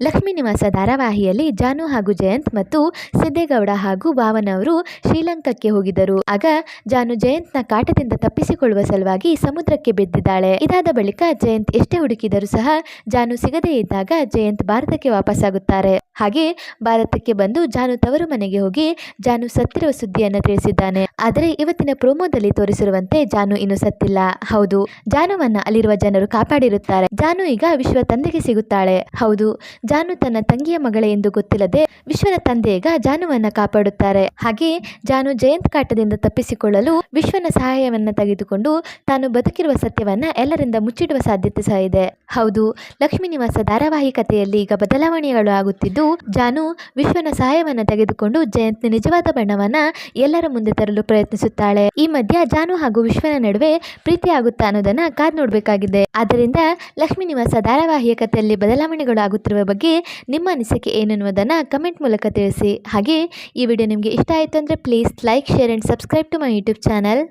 ಲಕ್ಷ್ಮೀ ನಿವಾಸ ಧಾರಾವಾಹಿಯಲ್ಲಿ ಜಾನು ಹಾಗೂ ಜಯಂತ್ ಮತ್ತು ಸಿದ್ದೇಗೌಡ ಹಾಗೂ ಭಾವನ ಅವರು ಶ್ರೀಲಂಕಾಕ್ಕೆ ಹೋಗಿದ್ದರು. ಆಗ ಜಾನು ಜಯಂತ್ನ ಕಾಟದಿಂದ ತಪ್ಪಿಸಿಕೊಳ್ಳುವ ಸಲುವಾಗಿ ಸಮುದ್ರಕ್ಕೆ ಬಿದ್ದಿದ್ದಾಳೆ. ಇದಾದ ಬಳಿಕ ಜಯಂತ್ ಎಷ್ಟೇ ಹುಡುಕಿದರೂ ಸಹ ಜಾನು ಸಿಗದೇ ಇದ್ದಾಗ ಜಯಂತ್ ಭಾರತಕ್ಕೆ ವಾಪಸ್ಸಾಗುತ್ತಾರೆ. ಹಾಗೆ ಭಾರತಕ್ಕೆ ಬಂದು ಜಾನು ತವರು ಮನೆಗೆ ಹೋಗಿ ಜಾನು ಸತ್ತಿರುವ ಸುದ್ದಿಯನ್ನು ತಿಳಿಸಿದ್ದಾನೆ. ಆದರೆ ಇವತ್ತಿನ ಪ್ರೋಮೋದಲ್ಲಿ ತೋರಿಸಿರುವಂತೆ ಜಾನು ಇನ್ನು ಸತ್ತಿಲ್ಲ. ಹೌದು, ಜಾನುವನ್ನ ಅಲ್ಲಿರುವ ಜನರು ಕಾಪಾಡಿರುತ್ತಾರೆ. ಜಾನು ಈಗ ವಿಶ್ವ ತಂದೆಗೆ ಸಿಗುತ್ತಾಳೆ. ಹೌದು, ಜಾನು ತನ್ನ ತಂಗಿಯ ಮಗಳೇ ಎಂದು ಗೊತ್ತಿಲ್ಲದೆ ವಿಶ್ವನ ತಂದೆ ಈಗ ಜಾನುವನ್ನ ಕಾಪಾಡುತ್ತಾರೆ. ಹಾಗೆ ಜಾನು ಜಯಂತ್ ಕಾಟದಿಂದ ತಪ್ಪಿಸಿಕೊಳ್ಳಲು ವಿಶ್ವನ ಸಹಾಯವನ್ನ ತೆಗೆದುಕೊಂಡು ತಾನು ಬದುಕಿರುವ ಸತ್ಯವನ್ನ ಎಲ್ಲರಿಂದ ಮುಚ್ಚಿಡುವ ಸಾಧ್ಯತೆ ಸಹ ಇದೆ. ಹೌದು ಲಕ್ಷ್ಮೀ ನಿವಾಸ ಧಾರಾವಾಹಿ ಕಥೆಯಲ್ಲಿ ಈಗ ಬದಲಾವಣೆಗಳು ಆಗುತ್ತಿದ್ದು ಜಾನು ವಿಶ್ವನ ಸಹಾಯವನ್ನ ತೆಗೆದುಕೊಂಡು ಜಯಂತ್ನ ನಿಜವಾದ ಬಣ್ಣವನ್ನ ಎಲ್ಲರ ಮುಂದೆ ತರಲು ಪ್ರಯತ್ನಿಸುತ್ತಾಳೆ. ಈ ಮಧ್ಯ ಜಾನು ಹಾಗೂ ವಿಶ್ವನ ನಡುವೆ ಪ್ರೀತಿ ಆಗುತ್ತಾ ಅನ್ನೋದನ್ನ ಕಾದ್ ನೋಡಬೇಕಾಗಿದೆ. ಆದ್ದರಿಂದ ಲಕ್ಷ್ಮೀ ನಿವಾಸ ಧಾರಾವಾಹಿಯ ಕಥೆಯಲ್ಲಿ ಬದಲಾವಣೆಗಳು ಆಗುತ್ತಿರುವ ಬಗ್ಗೆ ನಿಮ್ಮ ಅನಿಸಿಕೆ ಏನನ್ನುವುದನ್ನು ಕಮೆಂಟ್ ಮೂಲಕ ತಿಳಿಸಿ. ಹಾಗೆ ಈ ವಿಡಿಯೋ ನಿಮಗೆ ಇಷ್ಟ ಆಯಿತು ಅಂದರೆ please like, share and subscribe to my YouTube channel.